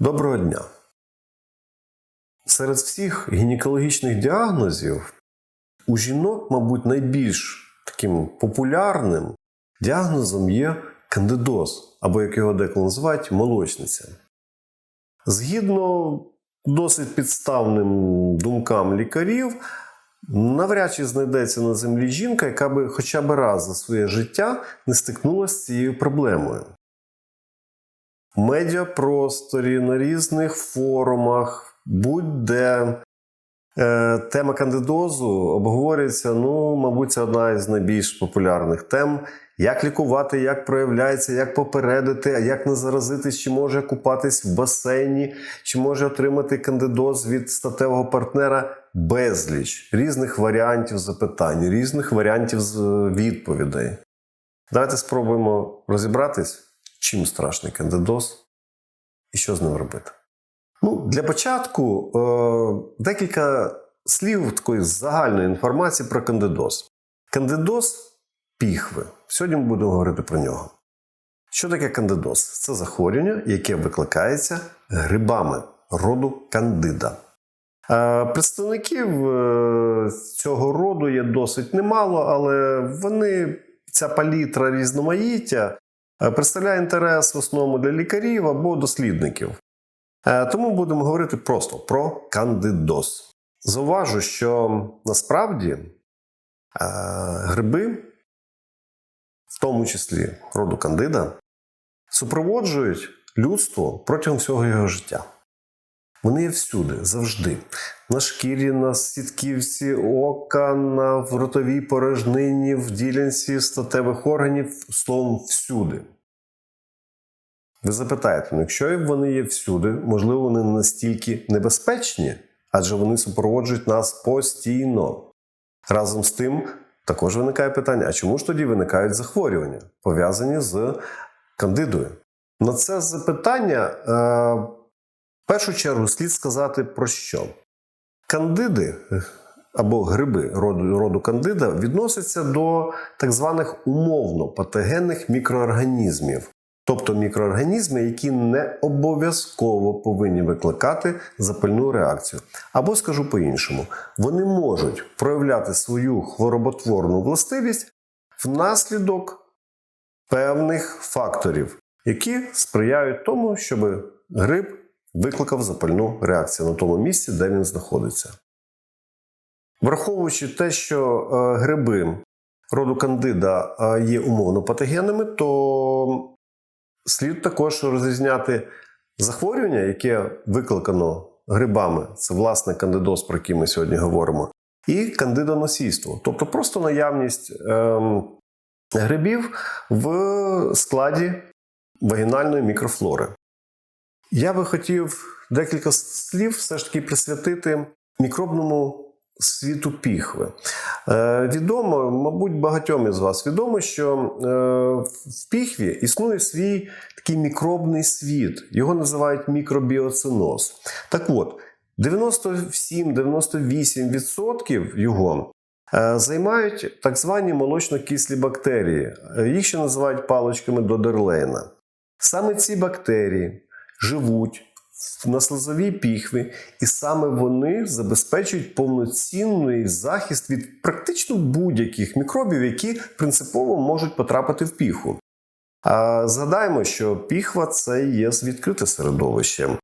Доброго дня. Серед всіх гінекологічних діагнозів у жінок, мабуть, найбільш таким популярним діагнозом є кандидоз, або як його деколи називають, молочниця. Згідно досить підставним думкам лікарів, навряд чи знайдеться на землі жінка, яка би хоча б раз за своє життя не стикнулася з цією проблемою. Медіапросторі, на різних форумах, будь-де е, тема кандидозу обговорюється, ну, мабуть, це одна із найбільш популярних тем. Як лікувати, як проявляється, як попередити, як не заразитись, чи може купатись в басейні, чи може отримати кандидоз від статевого партнера безліч різних варіантів запитань, різних варіантів з- відповідей. Давайте спробуємо розібратись, чим страшний кандидоз і що з ним робити. Ну, для початку е, декілька слів такої загальної інформації про кандидоз. Кандидоз піхви. Сьогодні ми будемо говорити про нього. Що таке кандидоз? Це захворювання, яке викликається грибами роду кандида. Е, Представників е, цього роду є досить немало, але вони, ця палітра різноманіття представляє інтерес в основному для лікарів або дослідників. Е, Тому будемо говорити просто про кандидоз. Зауважу, що насправді е, гриби, в тому числі роду кандида, супроводжують людство протягом всього його життя. Вони є всюди, завжди. На шкірі, на сітківці ока, на ротовій порожнині, в ділянці статевих органів, словом, всюди. Ви запитаєте, ну якщо вони є всюди, можливо, вони настільки небезпечні, адже вони супроводжують нас постійно. Разом з тим, також виникає питання: а чому ж тоді виникають захворювання, пов'язані з кандидою? На це запитання е, першу чергу слід сказати про що? Кандиди або гриби роду, роду кандида відносяться до так званих умовно патогенних мікроорганізмів, тобто мікроорганізми, які не обов'язково повинні викликати запальну реакцію. Або скажу по-іншому, вони можуть проявляти свою хвороботворну властивість внаслідок певних факторів, які сприяють тому, щоб гриб викликав запальну реакцію на тому місці, де він знаходиться. Враховуючи те, що е, гриби роду кандида е, є умовно патогенними, то слід також розрізняти захворювання, яке викликано грибами, це власне кандидоз, про який ми сьогодні говоримо, і кандидоносійство, тобто просто наявність ем, грибів в складі вагінальної мікрофлори. Я би хотів декілька слів все ж таки присвятити мікробному світу піхви. Е, відомо, мабуть, багатьом із вас відомо, що е, в піхві існує свій такий мікробний світ. Його називають мікробіоциноз. Так от, 97-98% його е, займають так звані молочно-кислі бактерії. Е, Їх ще називають паличками Додерлейна. Саме ці бактерії живуть на слизовій піхві, і саме вони забезпечують повноцінний захист від практично будь-яких мікробів, які принципово можуть потрапити в піхву. А згадаємо, що піхва це є відкрите середовище.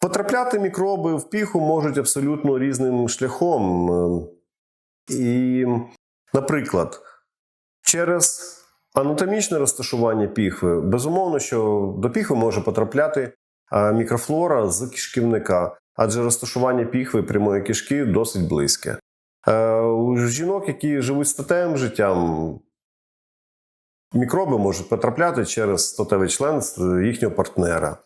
Потрапляти мікроби в піху можуть абсолютно різним шляхом. Е, І, наприклад, через анатомічне розташування піхви, безумовно, що до піхви може потрапляти мікрофлора з кишківника, адже розташування піхви прямої кишки досить близьке. Е, У жінок, які живуть статевим життям, мікроби можуть потрапляти через статевий член їхнього партнера.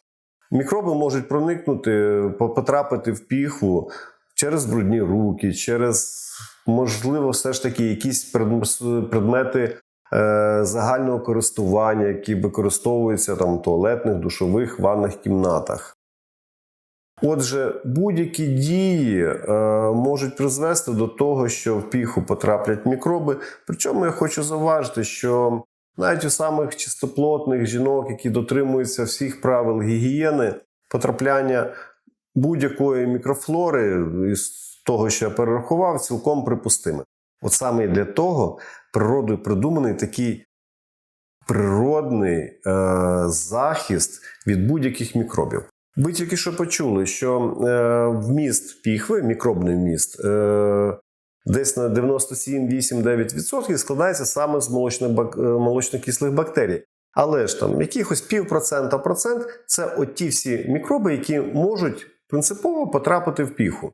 Мікроби можуть проникнути, потрапити в піхву через брудні руки, через, можливо, все ж таки якісь предмети загального користування, які використовуються там в туалетних, душових, ванних кімнатах. Отже, будь-які дії е, можуть призвести до того, що в піху потраплять мікроби. Причому я хочу зауважити, що навіть у самих чистоплотних жінок, які дотримуються всіх правил гігієни, потрапляння будь-якої мікрофлори із того, що я перерахував, цілком припустиме. От саме для того природою придуманий такий природний е, захист від будь-яких мікробів. Ви тільки що почули, що е, вміст піхви, мікробний вміст, е, десь на 97-8-9% складається саме з е, молочнокислих бактерій. Але ж там якихось півпроцента процент це от ті всі мікроби, які можуть принципово потрапити в піху.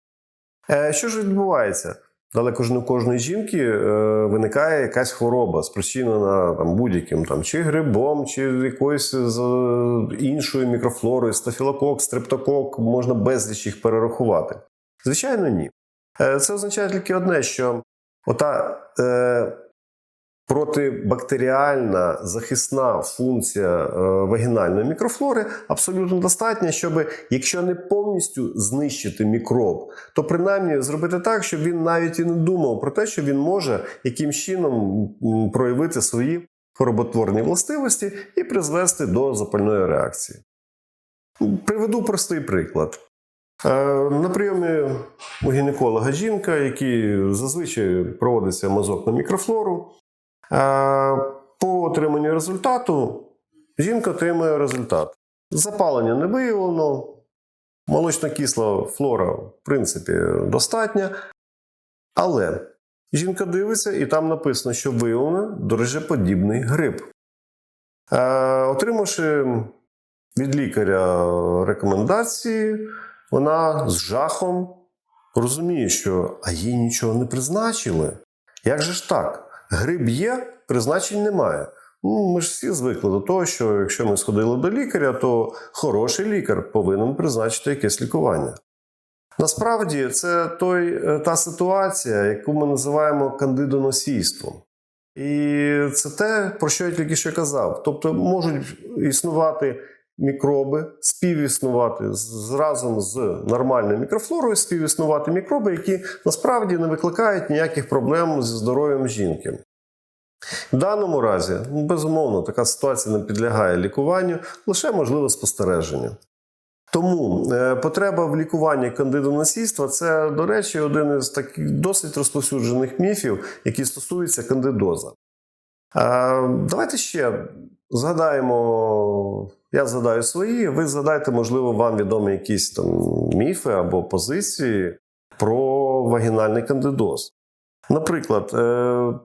Е, Що ж відбувається? Далеко ж не у кожної жінки е, виникає якась хвороба, спричинена там, будь-яким там, чи грибом, чи якоюсь з е, іншою мікрофлорою, стафілокок, стрептокок, можна безліч їх перерахувати. Звичайно, ні. Е, Це означає тільки одне, що ота е, протибактеріальна захисна функція е, вагінальної мікрофлори абсолютно достатня, щоб, якщо не повністю знищити мікроб, то принаймні зробити так, щоб він навіть і не думав про те, що він може яким чином проявити свої хвороботворні властивості і призвести до запальної реакції. Приведу простий приклад. Е, На прийомі у гінеколога жінка, який зазвичай проводиться мазок на мікрофлору. Е, По отриманню результату жінка отримує результат. Запалення не виявлено, молочно-кисла флора, в принципі, достатня. Але жінка дивиться, і там написано, що виявлено дрожжеподібний грип. Е, Отримавши від лікаря рекомендації, вона з жахом розуміє, що а їй нічого не призначили. Як же ж так? Гриб є, призначень немає. Ну, ми ж всі звикли до того, що якщо ми сходили до лікаря, то хороший лікар повинен призначити якесь лікування. Насправді, це той, е, та ситуація, яку ми називаємо кандидоносійством. І це те, про що я тільки що казав. Тобто можуть існувати мікроби, співіснувати з- разом з нормальною мікрофлорою, співіснувати мікроби, які насправді не викликають ніяких проблем зі здоров'ям жінки. В даному разі, ну, безумовно, така ситуація не підлягає лікуванню, лише можливе спостереження. Тому е, потреба в лікуванні кандидоносійства це, до речі, один із таких досить розповсюджених міфів, які стосуються кандидоза. Давайте ще згадаємо, я згадаю свої, ви згадайте, можливо, вам відомі якісь там міфи або позиції про вагінальний кандидоз. Наприклад, е,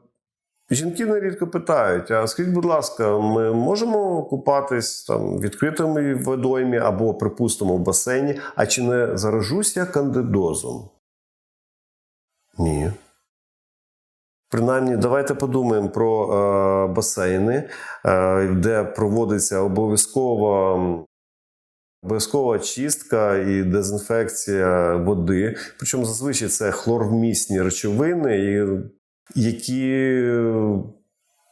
Жінки нерідко питають: а скажіть, будь ласка, ми можемо купатись там в відкритому водоймі або, припустимо, в басейні, а чи не заражусь я кандидозом? Ні. Принаймні, давайте подумаємо про е, басейни, е, де проводиться обов'язкова. Обов'язкова чистка і дезінфекція води. Причому зазвичай це хлорвмісні речовини, які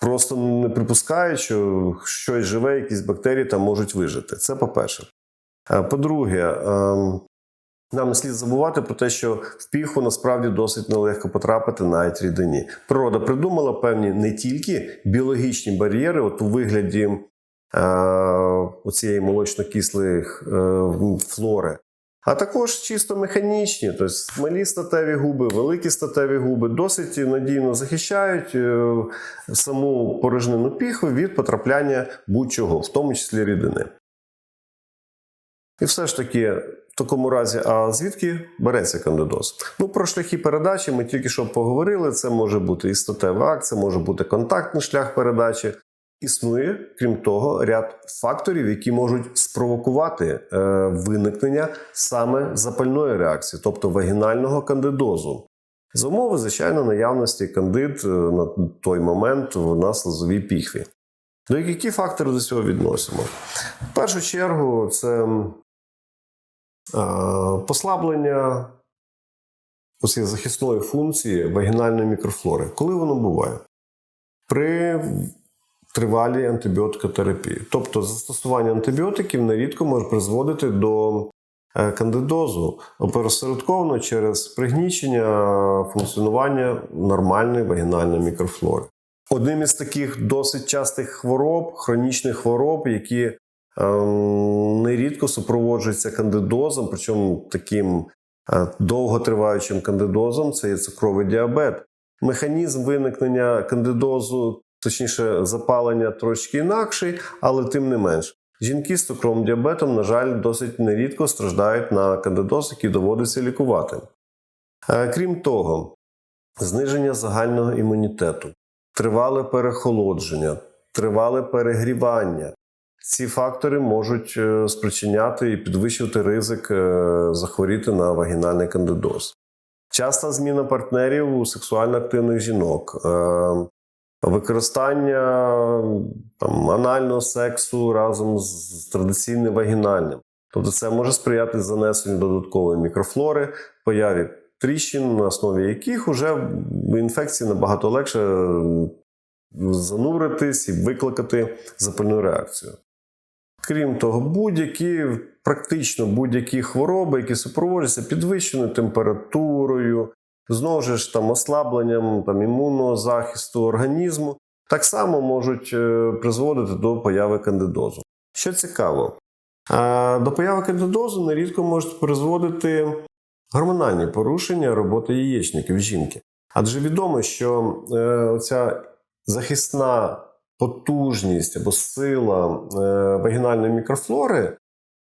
просто не припускають, що щось живе, якісь бактерії там можуть вижити. Це по-перше. Е, По-друге, ем, нам не слід забувати про те, що в піху насправді досить нелегко потрапити навіть рідині. Природа придумала певні не тільки біологічні бар'єри, от у вигляді е, оцієї молочно-кислої е, флори, а також чисто механічні, тобто малі статеві губи, великі статеві губи досить надійно захищають е, саму порожнину піхви від потрапляння будь-чого, в тому числі рідини. І все ж таки, такому разі, а звідки береться кандидоз? Ну, про шляхи передачі ми тільки що поговорили. Це може бути і статевий акт, це може бути контактний шлях передачі. Існує, крім того, ряд факторів, які можуть спровокувати е, виникнення саме запальної реакції, тобто вагінального кандидозу. За умови, звичайно, наявності кандид е, на той момент в нас лозовій піхві. До які фактори до цього відносимо? В першу чергу, це послаблення оцієї захисної функції вагінальної мікрофлори. Коли воно буває? При тривалій антибіотикотерапії. Тобто застосування антибіотиків нерідко може призводити до е, кандидозу оперосередковано через пригнічення функціонування нормальної вагінальної мікрофлори. Одним із таких досить частих хвороб, хронічних хвороб, які нерідко супроводжується кандидозом, причому таким е, довготриваючим кандидозом це є цукровий діабет. Механізм виникнення кандидозу, точніше, запалення трошки інакший, але тим не менш. Жінки з цукровим діабетом, на жаль, досить нерідко страждають на кандидоз, який доводиться лікувати. Е, Крім того, зниження загального імунітету, тривале перехолодження, тривале перегрівання. Ці фактори можуть е, спричиняти і підвищувати ризик е, захворіти на вагінальний кандидоз. Часта зміна партнерів у сексуально активних жінок, е, використання там, анального сексу разом з традиційним вагінальним. Тобто це може сприяти занесенню додаткової мікрофлори, появі тріщин, на основі яких вже інфекції набагато легше зануритись і викликати запальну реакцію. Крім того, будь-які, практично будь-які хвороби, які супроводжуються підвищеною температурою, знову ж там ослабленням там, імунного захисту організму, так само можуть е, призводити до появи кандидозу. Що цікаво, е, до появи кандидозу нерідко можуть призводити гормональні порушення роботи яєчників жінки. Адже відомо, що е, ця захисна потужність або сила е, вагінальної мікрофлори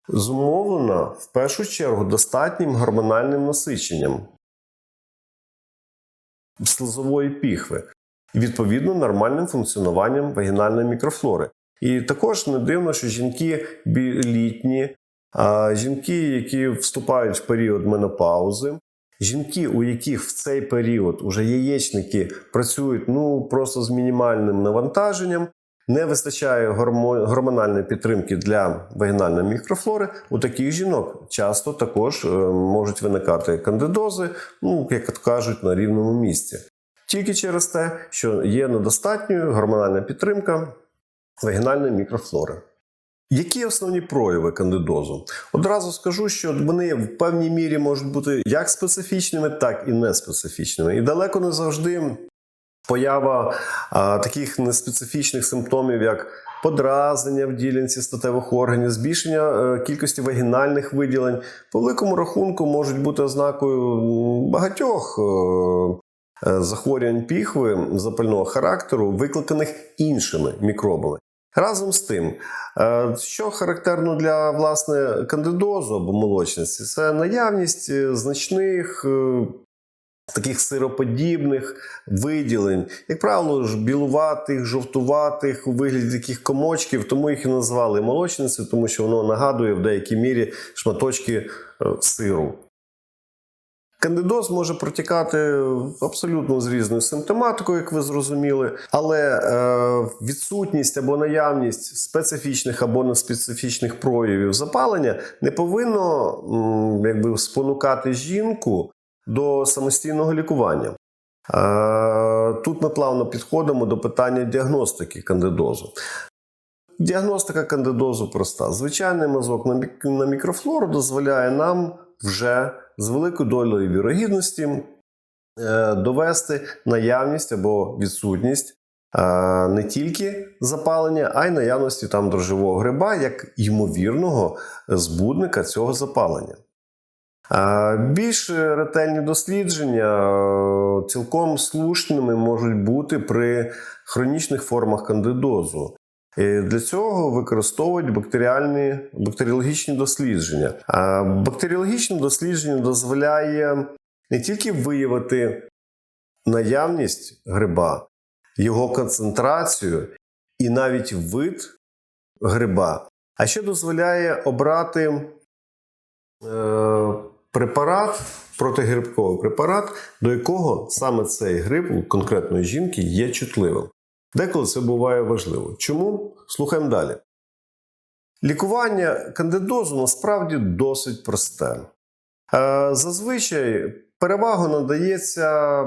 зумовлена в першу чергу достатнім гормональним насиченням слизової піхви і відповідно нормальним функціонуванням вагінальної мікрофлори. І також не дивно, що жінки літні, жінки, які вступають в період менопаузи, жінки, у яких в цей період уже яєчники працюють ну просто з мінімальним навантаженням, не вистачає гормональної підтримки для вагінальної мікрофлори. У таких жінок часто також е, можуть виникати кандидози, ну як кажуть, на рівному місці. Тільки через те, що є недостатньою гормональна підтримка вагінальної мікрофлори. Які основні прояви кандидозу? Одразу скажу, що вони в певній мірі можуть бути як специфічними, так і неспецифічними. І далеко не завжди поява а, таких неспецифічних симптомів, як подразнення в ділянці статевих органів, збільшення е, кількості вагінальних виділень, по великому рахунку можуть бути ознакою багатьох. е, е, Захворювань піхви запального характеру, викликаних іншими мікробами. Разом з тим, е, що характерно для власне кандидозу або молочниці, це наявність е, значних е, таких сироподібних виділень, як правило, ж білуватих, жовтуватих у вигляді таких комочків, тому їх і назвали молочницею, тому що воно нагадує в деякій мірі шматочки сиру. Кандидоз може протікати абсолютно з різною симптоматикою, як ви зрозуміли, але е, відсутність або наявність специфічних або неспецифічних проявів запалення не повинно м, якби, спонукати жінку до самостійного лікування. Е, тут ми плавно підходимо до питання діагностики кандидозу. Діагностика кандидозу проста. Звичайний мазок на мікрофлору дозволяє нам вже з великою долею вірогідності е, довести наявність або відсутність е, не тільки запалення, а й наявності там дрожжевого гриба як ймовірного збудника цього запалення. Е, Більш ретельні дослідження цілком слушними можуть бути при хронічних формах кандидозу. І Для цього використовують бактеріальні бактеріологічні дослідження. Бактеріологічне дослідження дозволяє не тільки виявити наявність гриба, його концентрацію і навіть вид гриба, а ще дозволяє обрати е, препарат, протигрибковий препарат, до якого саме цей гриб у конкретної жінки є чутливим. Деколи це буває важливо. Чому? Слухаємо далі. Лікування кандидозу насправді досить просте. Е, Зазвичай перевагу надається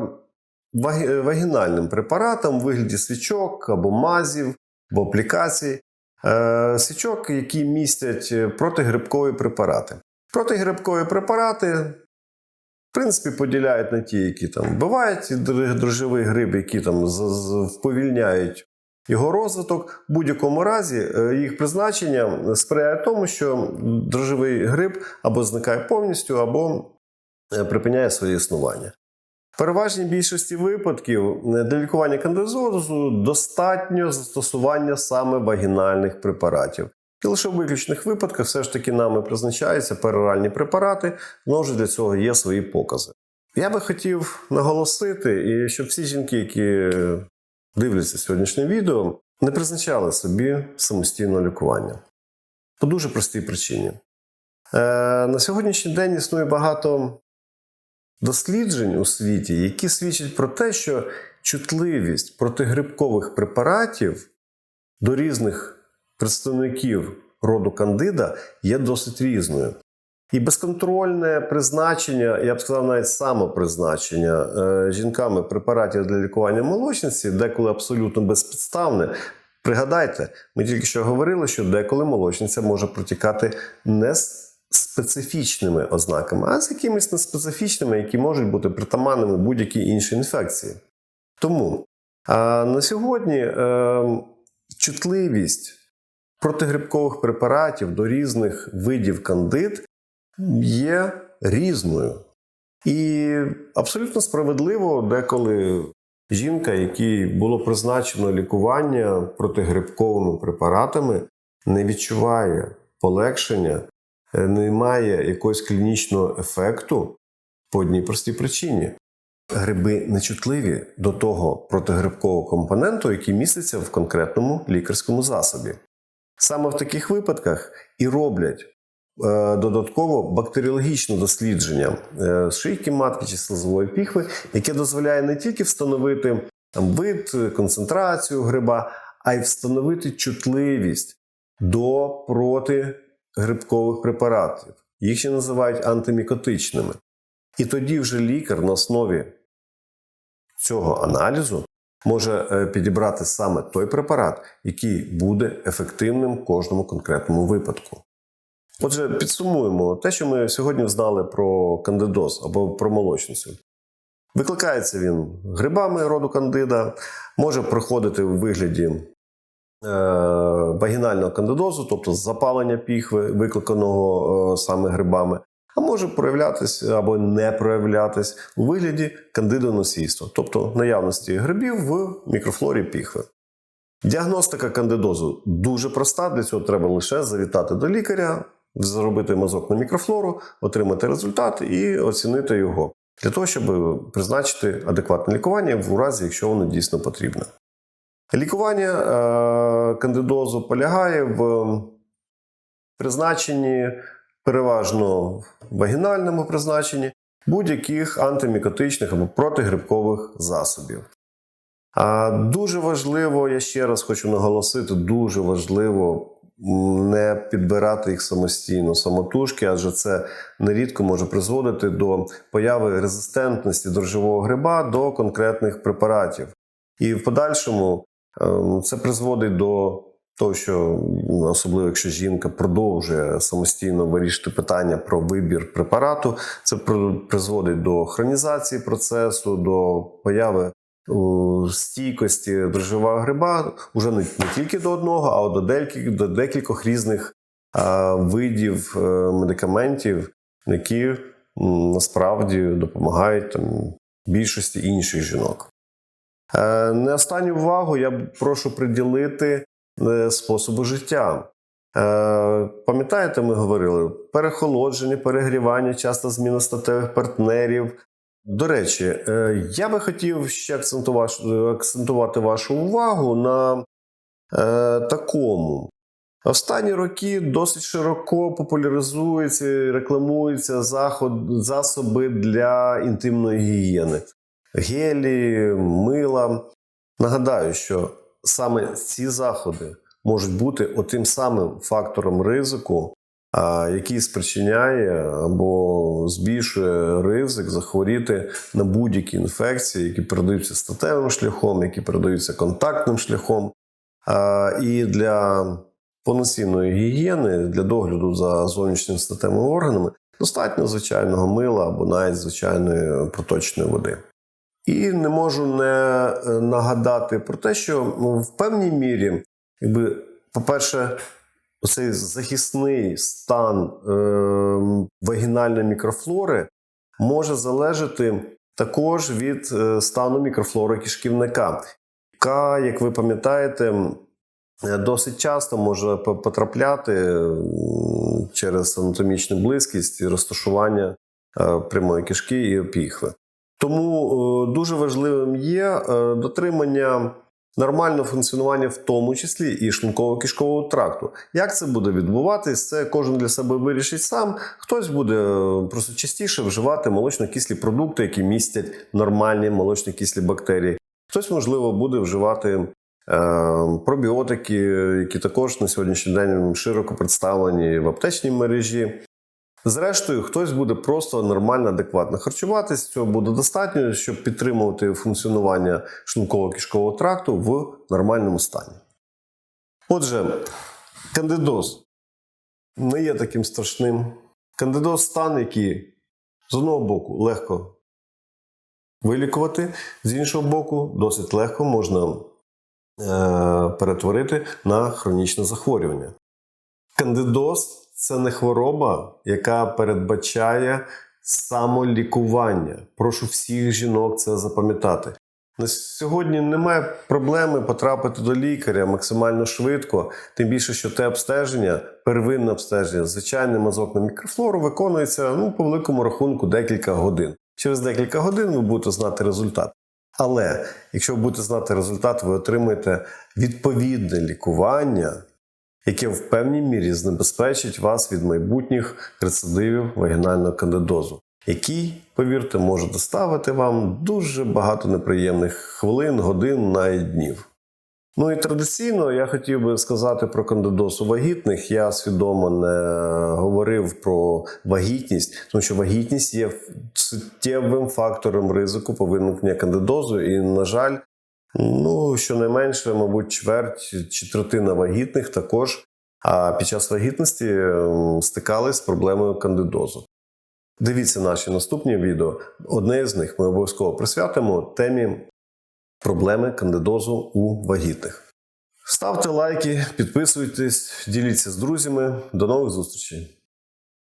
вагінальним препаратам у вигляді свічок або мазів, або аплікацій. Е, Свічок, які містять протигрибкові препарати. Протигрибкові препарати, в принципі, поділяють на ті, які там вбивають дрожжевий гриб, які там вповільняють Його розвиток в будь-якому разі е, їх призначення сприяє тому, що дрожжевий гриб або зникає повністю, або е, припиняє своє існування. В переважній більшості випадків е, для лікування кандидозу достатньо застосування саме вагінальних препаратів. І лише в виключних випадках все ж таки нами призначаються пероральні препарати, знову ж для цього є свої покази. Я би хотів наголосити, і щоб всі жінки, які дивляться сьогоднішнє відео, не призначали собі самостійного лікування. По дуже простій причині. Е, на сьогоднішній день існує багато досліджень у світі, які свідчать про те, що чутливість протигрибкових препаратів до різних представників роду кандида є досить різною. І безконтрольне призначення, я б сказав, навіть самопризначення е, жінками препаратів для лікування молочниці, деколи абсолютно безпідставне. Пригадайте, ми тільки що говорили, що деколи молочниця може протікати не з специфічними ознаками, а з якимись неспецифічними, які можуть бути притаманними будь-якій іншій інфекції. Тому а на сьогодні е, чутливість протигрибкових препаратів до різних видів кандид є різною. І абсолютно справедливо, деколи жінка, якій було призначено лікування протигрибковими препаратами, не відчуває полегшення, е, не має якогось клінічного ефекту по одній простій причині. Гриби нечутливі до того протигрибкового компоненту, який міститься в конкретному лікарському засобі. Саме в таких випадках і роблять Е, додатково бактеріологічне дослідження е, шийки матки чи слизової піхви, яке дозволяє не тільки встановити там, вид, концентрацію гриба, а й встановити чутливість до протигрибкових препаратів. Їх ще називають антимікотичними. І тоді вже лікар на основі цього аналізу може е, підібрати саме той препарат, який буде ефективним в кожному конкретному випадку. Отже, підсумуємо те, що ми сьогодні знали про кандидоз або про молочницю. Викликається він грибами роду кандида, може проходити у вигляді е, вагінального кандидозу, тобто запалення піхви, викликаного е, саме грибами, а може проявлятись або не проявлятись у вигляді кандидоносійства, тобто наявності грибів в мікрофлорі піхви. Діагностика кандидозу дуже проста, для цього треба лише завітати до лікаря зробити мазок на мікрофлору, отримати результат і оцінити його для того, щоб призначити адекватне лікування в разі, якщо воно дійсно потрібне. Лікування е, кандидозу полягає в призначенні, переважно в вагінальному призначенні будь-яких антимікотичних або протигрибкових засобів. А дуже важливо, я ще раз хочу наголосити, дуже важливо не підбирати їх самостійно, самотужки, адже це нерідко може призводити до появи резистентності дрожжевого гриба до конкретних препаратів. І в подальшому ем, це призводить до того, що особливо якщо жінка продовжує самостійно вирішити питання про вибір препарату, це призводить до хронізації процесу, до появи стійкості дрожжевого гриба вже не, тільки до одного, а до декількох, різних видів е, медикаментів, які насправді допомагають там, більшості інших жінок. Е, не останню увагу я прошу приділити способу життя. Пам'ятаєте, ми говорили перехолодження, перегрівання, часто зміна статевих партнерів, до речі, е, я би хотів ще акцентувати вашу увагу на е, такому. Останні роки досить широко популяризуються і рекламуються заход, засоби для інтимної гігієни, гелі, мила. Нагадаю, що саме ці заходи можуть бути отим самим фактором ризику який спричиняє або збільшує ризик захворіти на будь-які інфекції, які передаються статевим шляхом, які передаються контактним шляхом. І для повноцінної гігієни, для догляду за зовнішніми статевими органами достатньо звичайного мила або навіть звичайної проточної води. І не можу не е, нагадати про те, що ну, в певній мірі, якби, по-перше, цей захисний стан е, вагінальної мікрофлори може залежати також від е, стану мікрофлори кишківника, яка, як ви пам'ятаєте, е, досить часто може потрапляти через анатомічну близькість і розташування е, прямої кишки і опіхви. Тому е, дуже важливим є е, дотримання нормального функціонування, в тому числі і шлунково-кишкового тракту. Як це буде відбуватись, це кожен для себе вирішить сам. Хтось буде е, просто частіше вживати молочно-кислі продукти, які містять нормальні молочно-кислі бактерії. Хтось, можливо, буде вживати пробіотики, які також на сьогоднішній день широко представлені в аптечній мережі. Зрештою, хтось буде просто нормально, адекватно харчуватись. Цього буде достатньо, щоб підтримувати функціонування шлунково-кишкового тракту в нормальному стані. Отже, кандидоз не є таким страшним. Кандидоз стан, який з одного боку легко вилікувати, з іншого боку, досить легко можна е, перетворити на хронічне захворювання. Кандидоз це не хвороба, яка передбачає самолікування. Прошу всіх жінок це запам'ятати. На сьогодні немає проблеми потрапити до лікаря максимально швидко, тим більше, що те обстеження, первинне обстеження, звичайний мазок на мікрофлору виконується ну, по великому рахунку декілька годин. Через декілька годин ви будете знати результат. Але якщо ви будете знати результат, ви отримаєте відповідне лікування, яке в певній мірі знебезпечить вас від майбутніх рецидивів вагінального кандидозу, який, повірте, може доставити вам дуже багато неприємних хвилин, годин, навіть днів. Ну і традиційно я хотів би сказати про кандидоз у вагітних. Я свідомо не говорив про вагітність, тому що вагітність є суттєвим фактором ризику по кандидозу, і, на жаль, Ну, щонайменше, мабуть, чверть чи третина вагітних також а під час вагітності ем, стикались з проблемою кандидозу. Дивіться наші наступні відео. Одне з них ми обов'язково присвятимо темі проблеми кандидозу у вагітних. Ставте лайки, підписуйтесь, діліться з друзями. До нових зустрічей!